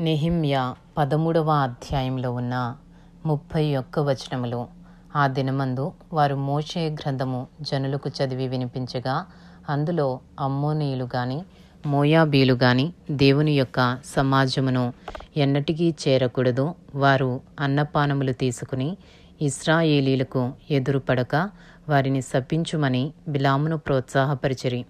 Nehemiah పదమూడవ అధ్యాయంలో ఉన్న ముప్పై ఒక్క వచనములు. ఆ దినమందు వారు మోషే గ్రంథము జనులకు చదివి వినిపించగా అందులో అమ్మోనీయులు గాని మోయాబీలు గాని దేవుని యొక్క సమాజమును ఎన్నటికీ చేరకూడదు. వారు అన్నపానములు తీసుకుని ఇస్రాయేలీలకు ఎదురుపడక వారిని శపించుమని బిలామును ప్రోత్సాహపరిచిరి.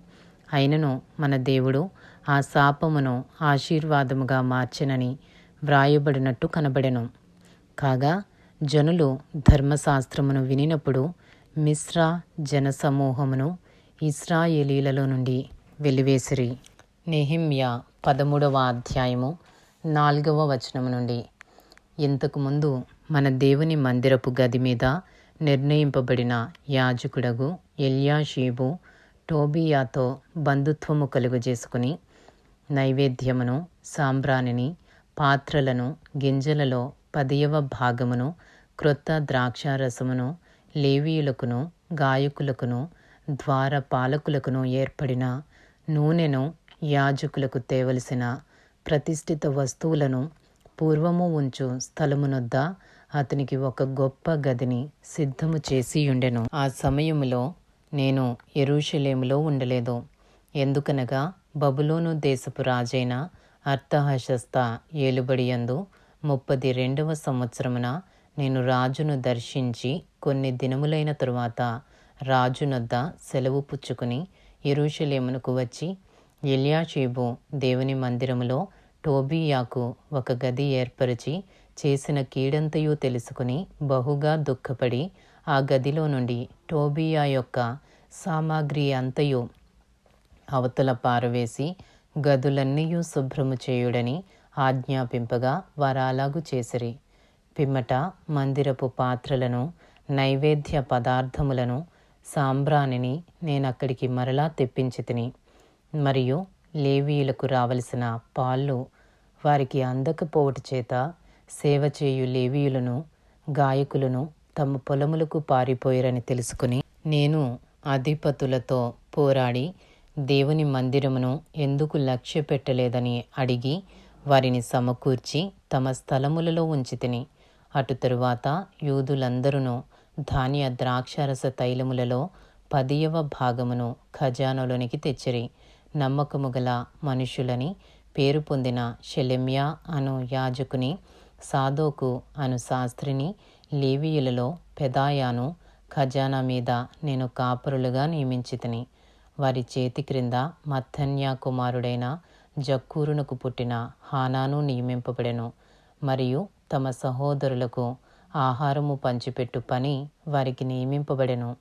అయినను మన దేవుడు ఆ శాపమును ఆశీర్వాదముగా మార్చెనని వ్రాయబడినట్టు కనబడెను. కాగా జనులు ధర్మశాస్త్రమును వినినప్పుడు మిశ్రా జనసమూహమును ఇస్రాయేలీలలో నుండి వెలివేసిరి. నెహిమ్యా పదమూడవ అధ్యాయము నాలుగవ వచనము నుండి. ఇంతకుముందు మన దేవుని మందిరపు గది మీద నిర్ణయింపబడిన యాజకుడగు ఎల్యాషీబు టోబియాతో బంధుత్వము కలుగజేసుకుని నైవేద్యమును సాంబ్రాణిని పాత్రలను గింజలలో పదియవ భాగమును క్రొత్త ద్రాక్షారసమును లేవీయులకును గాయకులకును ద్వార పాలకులకును ఏర్పడిన నూనెను యాజకులకు తేవలసిన ప్రతిష్ఠిత వస్తువులను పూర్వము ఉంచు స్థలమునొద్ద అతనికి ఒక గొప్ప గదిని సిద్ధము చేసి ఉండెను ఆ సమయములో నేను ఎరుషలేములో ఉండలేదు. ఎందుకనగా బబులోను దేశపు రాజైన అర్థహశస్త ఏలుబడియందు ముప్పది రెండవ సంవత్సరమున నేను రాజును దర్శించి కొన్ని దినములైన తరువాత రాజునొద్ద సెలవు పుచ్చుకుని ఎరుషలేమునకు వచ్చి ఎల్యాషేబు దేవుని మందిరములో టోబియాకు ఒక గది ఏర్పరిచి చేసిన కీడంతయు తెలుసుకుని బహుగా దుఃఖపడి ఆ గదిలో నుండి టోబియా యొక్క సామాగ్రి అంతయు అవతల పారవేసి గదులన్నీయు శుభ్రము చేయుడని ఆజ్ఞాపింపగా వారాలాగు చేసిరి. పిమ్మట మందిరపు పాత్రలను నైవేద్య పదార్థములను సాంబ్రాణిని నేనక్కడికి మరలా తెప్పించి తిని మరియు లేవీయులకు రావలసిన పాళ్ళు వారికి అందకపోవట చేత సేవ చేయు లేవీయులను గాయకులను తమ పొలములకు పారిపోయారని తెలుసుకుని నేను అధిపతులతో పోరాడి దేవుని మందిరమును ఎందుకు లక్ష్య పెట్టలేదని అడిగి వారిని సమకూర్చి తమ స్థలములలో ఉంచి తిని. అటు తరువాత యూదులందరూ ధాన్య ద్రాక్షారస తైలములలో పదియవ భాగమును ఖజానాలోనికి తెచ్చిరి. నమ్మకము గల మనుషులని పేరు పొందిన షెలెమ్యా అను యాజకుని సాదోకు అను శాస్త్రిని లేవీయులలో పెదాయాను ఖజానా మీద నేను కాపరులుగా నియమించితిని వారి చేతి క్రింద మత్తన్యా కుమారుడైన జక్కూరునకు పుట్టిన హానాను నియమింపబడెను. మరియు తమ సహోదరులకు ఆహారము పంచిపెట్టు పని వారికి నియమింపబడెను.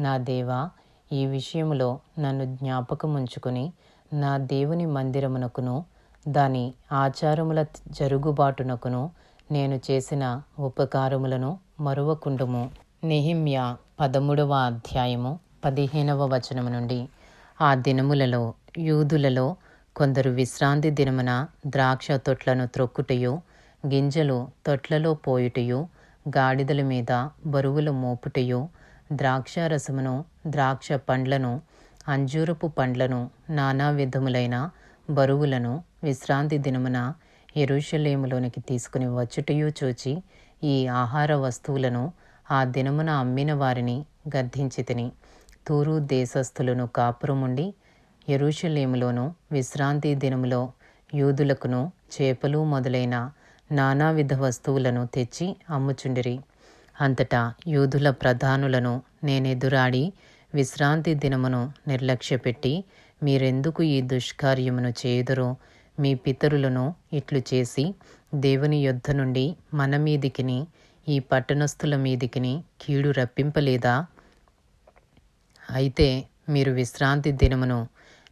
నా దేవా ఈ విషయంలో నన్ను జ్ఞాపకముంచుకుని నా దేవుని మందిరమునకును దాని ఆచారముల జరుగుబాటునకును నేను చేసిన ఉపకారములను మరువకుండుము. నిహిమ్య పదమూడవ అధ్యాయము పదిహేనవ వచనము నుండి. ఆ దినములలో యూదులలో కొందరు విశ్రాంతి దినమున ద్రాక్ష తొట్లను త్రొక్కుటయు గింజలు తొట్లలో పోయుటయు గాడిదల మీద బరువులు మోపుటయు ద్రాక్ష రసమును ద్రాక్ష పండ్లను అంజూరపు పండ్లను నానా విధములైన బరువులను విశ్రాంతి దినమున ఎరుషలేములోనికి తీసుకుని వచ్చుటయు చూచి ఈ ఆహార వస్తువులను ఆ దినమున అమ్మిన వారిని గద్దించి తిని. తూరు దేశస్థులను కాపురముండి ఎరుషలేములోను విశ్రాంతి దినములో యూదులకును చేపలు మొదలైన నానావిధ వస్తువులను తెచ్చి అమ్ముచుండిరి. అంతటా యూదుల ప్రధానులను నేనెదురాడి విశ్రాంతి దినమును నిర్లక్ష్యపెట్టి మీరెందుకు ఈ దుష్కార్యమును చేయుదురో మీ పితరులను ఇట్లు చేసి దేవుని యొద్ధ నుండి మన మీదికిని ఈ పట్టణస్థుల మీదికిని కీడు రప్పింపలేదా? అయితే మీరు విశ్రాంతి దినమును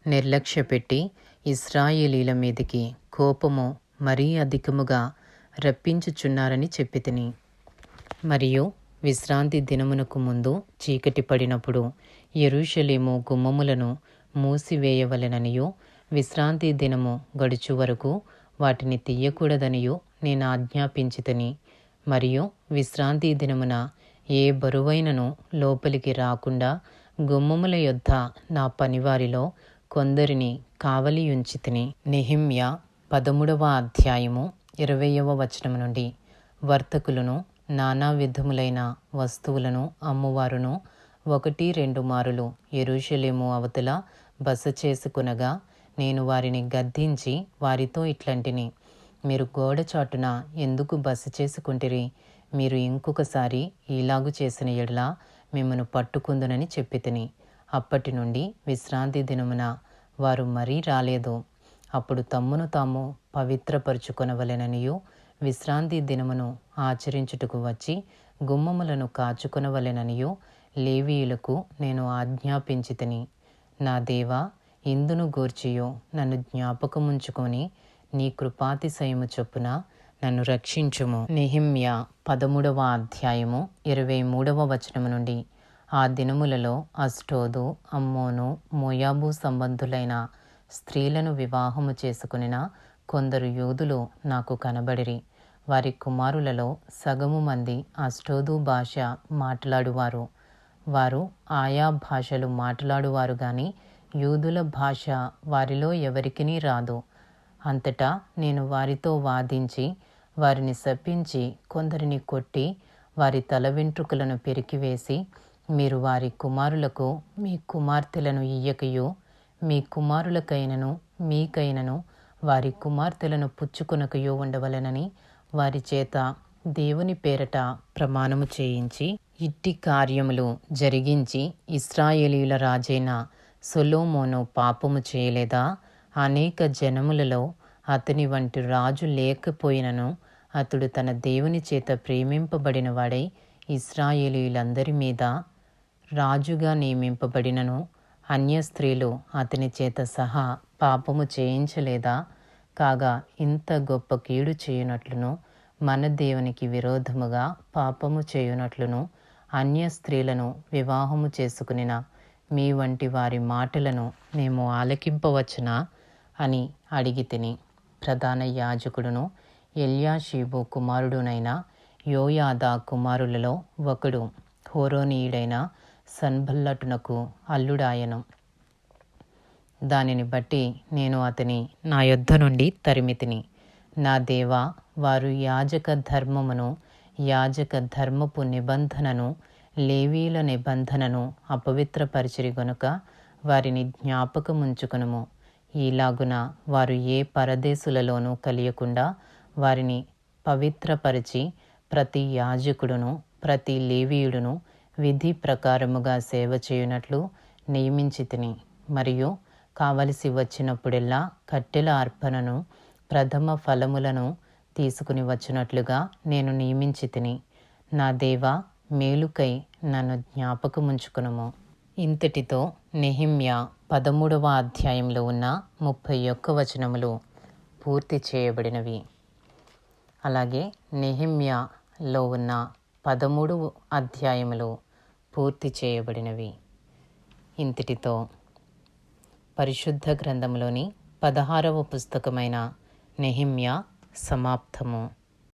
నిర్లక్ష్యపెట్టి ఇస్రాయేలీల మీదికి కోపము మరీ అధికముగా రప్పించుచున్నారని చెప్పి తిని. మరియు విశ్రాంతి దినమునకు ముందు చీకటి పడినప్పుడు ఎరుషలేము గుమ్మములను మూసివేయవలెననియో విశ్రాంతి దినము గడుచు వరకు వాటిని తీయకూడదనియో నేను ఆజ్ఞాపించితని మరియు విశ్రాంతి దినమున ఏ బరువైనను లోపలికి రాకుండా గుమ్మముల యొద్ద నా పనివారిలో కొందరిని కావలి ఉంచి నెహిమ్య పదమూడవ అధ్యాయము ఇరవయవ వచనం నుండి వర్తకులను నానా విధములైన వస్తువులను అమ్మువారును ఒకటి రెండు మారులు ఎరుషలేము అవతల బస చేసుకునగా నేను వారిని గద్దించి వారితో ఇట్లాంటిని మీరు గోడ చాటున ఎందుకు బస చేసుకుంటిరి? మీరు ఇంకొకసారి ఇలాగు చేసిన ఎడల మిమ్మను పట్టుకుందునని చెప్పి తిని అప్పటి నుండి విశ్రాంతి దినమున వారు మరీ రాలేదు. అప్పుడు తమ్మును తాము పవిత్రపరుచుకొనవలెననియు విశ్రాంతి దినమును ఆచరించుటకు వచ్చి గుమ్మములను కాచుకొనవలెననియు లేవీయులకు నేను ఆజ్ఞాపించి తిని నా దేవా ఇందును గూర్చియో నన్ను జ్ఞాపకముంచుకొని నీ కృపాతిశయము చొప్పున నన్ను రక్షించుము. నిహిమ్య పదమూడవ అధ్యాయము ఇరవై మూడవ వచనము నుండి. ఆ దినములలో అష్టోదు అమ్మోను మోయాబు సంబంధులైన స్త్రీలను వివాహము చేసుకునిన కొందరు యోధులు నాకు కనబడిరి. వారి కుమారులలో సగము మంది అష్టోదు భాష మాట్లాడువారు. వారు ఆయా భాషలు మాట్లాడువారు గాని యూదుల భాష వారిలో ఎవరికినీ రాదు. అంతటా నేను వారితో వాదించి వారిని శపించి కొందరిని కొట్టి వారి తల వెంట్రుకలను పెరికివేసి మీరు వారి కుమారులకు మీ కుమార్తెలను ఇయ్యకయో. మీ కుమారులకైనను మీకైనను వారి కుమార్తెలను పుచ్చుకొనకయో ఉండవలెనని వారి చేత దేవుని పేరట ప్రమాణము చేయించి ఇట్టి కార్యములు జరిగించి ఇస్రాయేలీల రాజైన సొలోమోను పాపము చేయలేదా? అనేక జనములలో అతని వంటి రాజు లేకపోయినను అతడు తన దేవుని చేత ప్రేమింపబడిన వాడై ఇస్రాయేలీలందరి మీద రాజుగా నియమింపబడినను అన్య స్త్రీలు అతని చేత సహా పాపము చేయించలేదా? కాగా ఇంత గొప్ప కీడు చేయునట్లును మన దేవునికి విరోధముగా పాపము చేయునట్లును అన్య స్త్రీలను వివాహము చేసుకునిన మీ వంటి వారి మాటలను మేము ఆలకింపవచ్చునా? అని అడిగి తిని ప్రధాన యాజకుడును ఎల్యాషీబు కుమారుడునైన యోయాదా కుమారులలో ఒకడు హోరోనీయుడైన సన్బల్లటునకు అల్లుడాయను. దానిని బట్టి నేను అతని నా యొద్ధ నుండి తరిమితిని. నా దేవా వారు యాజక ధర్మమును యాజక ధర్మపు నిబంధనను లేవీల నిబంధనను అపవిత్రపరిచిరి గనుక వారిని జ్ఞాపకముంచుకునుము. ఈలాగున వారు ఏ పరదేశులలోనూ కలియకుండా వారిని పవిత్రపరిచి ప్రతి యాజకుడును ప్రతి లేవీయుడును విధి ప్రకారముగా సేవ చేయునట్లు నియమించి తిని. మరియు కావలసి వచ్చినప్పుడెల్లా కట్టెల అర్పణను ప్రథమ ఫలములను తీసుకుని వచ్చినట్లుగా నేను నియమించి తిని. నా దేవ మేలుకై నన్ను జ్ఞాపకముంచుకునుము. ఇంతటితో నెహిమ్య పదమూడవ అధ్యాయంలో ఉన్న ముప్పై ఒక్క వచనములు పూర్తి చేయబడినవి. అలాగే నెహిమ్యాలో ఉన్న పదమూడు అధ్యాయములు పూర్తి చేయబడినవి. ఇంతటితో పరిశుద్ధ గ్రంథంలోని పదహారవ పుస్తకమైన నెహిమ్య సమాప్తము.